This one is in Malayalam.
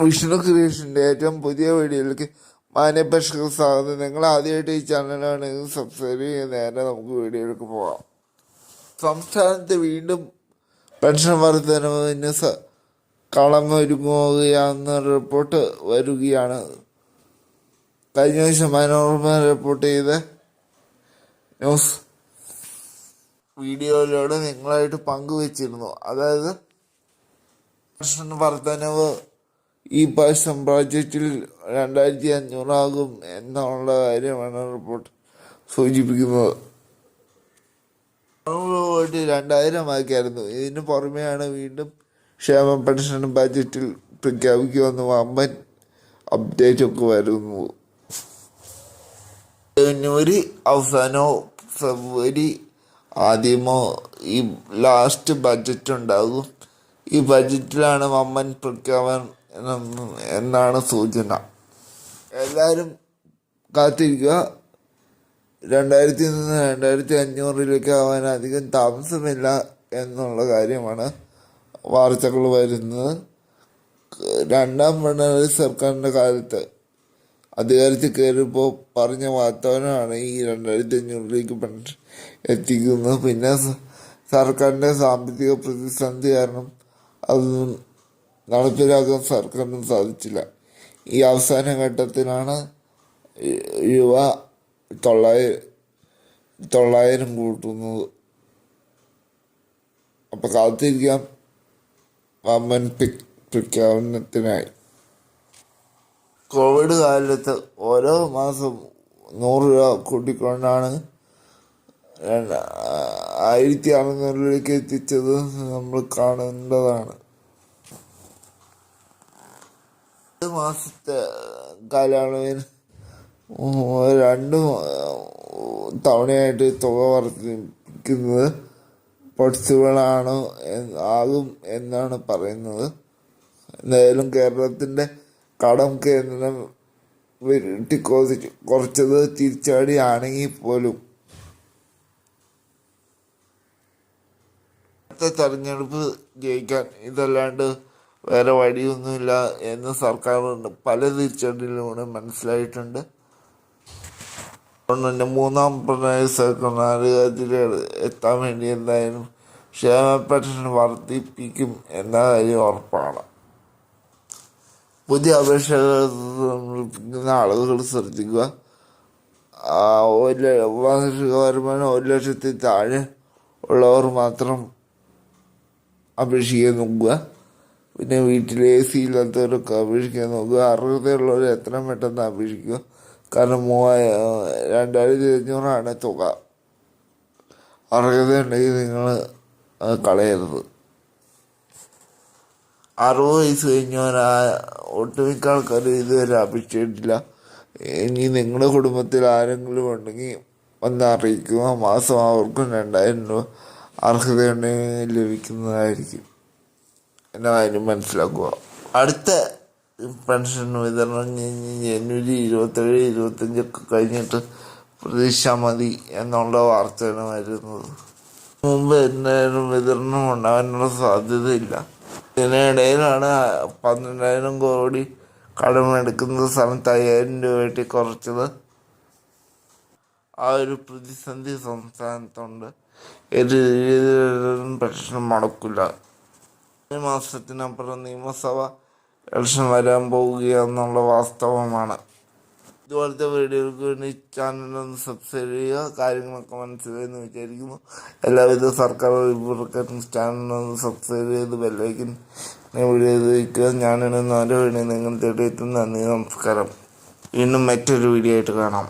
വിഷ്ണു ക്രിയേഷന്റെ ഏറ്റവും പുതിയ വീഡിയോയിലേക്ക് മാന്യപക്ഷക സ്വാഗതം. നിങ്ങൾ ആദ്യമായിട്ട് ഈ ചാനലാണ് സബ്സ്ക്രൈബ് ചെയ്യുക. നേരെ നമുക്ക് വീഡിയോയിലേക്ക് പോകാം. സംസ്ഥാനത്ത് വീണ്ടും പെൻഷൻ വർധനവിന് സ- കളമൊരുങ്ങുകയാണെന്ന റിപ്പോർട്ട് വരികയാണ്. കഴിഞ്ഞ ദിവസം മനോരമ റിപ്പോർട്ട് ചെയ്ത ന്യൂസ് വീഡിയോയിലൂടെ നിങ്ങളായിട്ട് പങ്കുവച്ചിരുന്നു. അതായത് പെൻഷൻ വർധനവ് ഈ പ്രാവശ്യം ബഡ്ജറ്റിൽ രണ്ടായിരത്തി അഞ്ഞൂറാകും എന്നുള്ള കാര്യമാണ് റിപ്പോർട്ട് സൂചിപ്പിക്കുന്നത്. പോയിട്ട് രണ്ടായിരം ആക്കിയായിരുന്നു ഇതിന് പുറമെയാണ് വീണ്ടും ക്ഷേമ പെൻഷൻ ബഡ്ജറ്റിൽ പ്രഖ്യാപിക്കുമെന്ന് വമ്പൻ അപ്ഡേറ്റ് ഒക്കെ വരുന്നു. ജനുവരി അവസാനമോ ഫെബ്രുവരി ആദ്യമോ ഈ ലാസ്റ്റ് ബഡ്ജറ്റ് ഉണ്ടാകും. ഈ ബഡ്ജറ്റിലാണ് വമ്പൻ പ്രഖ്യാപനം എന്നാണ് സൂചന. എല്ലാവരും കാത്തിരിക്കുക. രണ്ടായിരത്തി നിന്ന് രണ്ടായിരത്തി അഞ്ഞൂറിലേക്ക് ആവാൻ അധികം താമസമില്ല എന്നുള്ള കാര്യമാണ് വാർത്തകൾ വരുന്നത്. രണ്ടാം പിണറായി സർക്കാരിന്റെ കാലത്ത് അധികാരത്തിൽ കയറിയപ്പോൾ പറഞ്ഞ വാഗ്ദാനമാണ് ഈ രണ്ടായിരത്തി അഞ്ഞൂറിലേക്ക് പെൻഷൻ എത്തിക്കുന്നത്. പിന്നെ സർക്കാരിന്റെ സാമ്പത്തിക പ്രതിസന്ധി കാരണം അതൊന്നും നടപ്പിലാക്കാൻ സർക്കാരിന് സാധിച്ചില്ല. ഈ അവസാന ഘട്ടത്തിലാണ് യുവ തൊള്ളായിരം തൊള്ളായിരം കൂട്ടുന്നത്. അപ്പം കാത്തിരിക്കാം. വമ്പൻ പി- പ്രഖ്യാപനത്തിനായി. കോവിഡ് കാലത്ത് ഓരോ മാസം നൂറ് രൂപ കൂട്ടിക്കൊണ്ടാണ് ആയിരത്തി അറുന്നൂറിലേക്ക് എത്തിച്ചത് നമ്മൾ കാണേണ്ടതാണ്. ഒരു മാസത്തെ കാലയളവിൽ രണ്ട് തവണയായിട്ട് തുക വർദ്ധിക്കുന്നത് പോസിബിളാണ് ആകും എന്നാണ് പറയുന്നത്. എന്തായാലും കേരളത്തിന്റെ കടം കേന്ദ്രം വെട്ടി കുറച്ച് കുറച്ചത് തിരിച്ചടിയാണെങ്കിൽ പോലും അടുത്ത തെരഞ്ഞെടുപ്പ് ജയിക്കാൻ ഇതല്ലാണ്ട് വേറെ വഴിയൊന്നുമില്ല എന്ന് സർക്കാർ പല തിരിച്ചടിയിലൂടെ മനസ്സിലായിട്ടുണ്ട്. തന്നെ മൂന്നാം പിണറായി സർക്കാർ അധികാരത്തിൽ എത്താൻ വേണ്ടി എന്തായാലും ക്ഷേമ പെൻഷൻ വർദ്ധിപ്പിക്കും എന്ന കാര്യം ഉറപ്പാണ്. പുതിയ അപേക്ഷകൾ സമർപ്പിക്കുന്ന ആളുകൾ ശ്രദ്ധിക്കുക. ഒരു വാർഷിക വരുമാനം ഒരു ലക്ഷത്തിൽ താഴെ ഉള്ളവർ മാത്രം അപേക്ഷിക്കാൻ നോക്കുക. പിന്നെ വീട്ടിൽ എ സി ഇല്ലാത്തവരൊക്കെ അപേക്ഷിക്കാൻ നോക്കുക. അർഹതയുള്ളവർ എത്രയും പെട്ടെന്ന് അപേക്ഷിക്കുക. കാരണം മൂവായ രണ്ടായിരത്തി അഞ്ഞൂറാണ് തുക. അർഹതയുണ്ടെങ്കിൽ നിങ്ങൾ കളയരുത്. അറുപത് വയസ്സ് കഴിഞ്ഞവരാ ഒട്ടുമിക്ക ആൾക്കാരും ഇതുവരെ അപേക്ഷിച്ചിട്ടില്ല. ഇനി നിങ്ങളുടെ കുടുംബത്തിൽ ആരെങ്കിലും ഉണ്ടെങ്കിൽ ഒന്ന് അറിയിക്കുക. മാസം അവർക്കും രണ്ടായിരം രൂപ അർഹതയുണ്ടെങ്കിൽ ലഭിക്കുന്നതായിരിക്കും. എന്ന കാര്യം മനസ്സിലാക്കുക അടുത്ത പെൻഷൻ വിതരണം കഴിഞ്ഞ് ജനുവരി ഇരുപത്തേഴ് ഇരുപത്തഞ്ചൊക്കെ കഴിഞ്ഞിട്ട് പ്രതീക്ഷ മതി എന്നുള്ള വാർത്തയാണ് വരുന്നത്. മുമ്പ് എന്തായാലും വിതരണം ഉണ്ടാകാനുള്ള സാധ്യതയില്ല. ഇതിനിടയിലാണ് പന്ത്രണ്ടായിരം കോടി കടമെടുക്കുന്ന സ്ഥലത്ത് അയ്യായിരം രൂപ വെട്ടി കുറച്ചത് ആ ഒരു പ്രതിസന്ധി സംസ്ഥാനത്തുണ്ട്. ഏത് രീതിയിലും പ്രശ്നം മുടക്കില്ല. ഒരു മാസത്തിനപ്പുറം നിയമസഭ ഇലക്ഷൻ വരാൻ പോവുകയെന്നുള്ള വാസ്തവമാണ്. ഇതുപോലത്തെ വീഡിയോകൾക്ക് വേണ്ടി ചാനലൊന്ന് സബ്സ്ക്രൈബ് ചെയ്യുക കാര്യങ്ങളൊക്കെ മനസ്സിലായെന്ന് വിചാരിക്കുന്നു. എല്ലാവിധ സർക്കാർ റിപ്പോർട്ടും ചാനലൊന്ന് സബ്സ്ക്രൈബ് ചെയ്ത് ബെല്ലൈക്കൻ വീഡിയോ ചെയ്തിരിക്കുക ഞാനിടുന്ന ഓരോ വീഡിയോ നിങ്ങൾ തേടിയെത്തും നന്ദി നമസ്കാരം. വീണ്ടും മറ്റൊരു വീഡിയോ ആയിട്ട് കാണാം.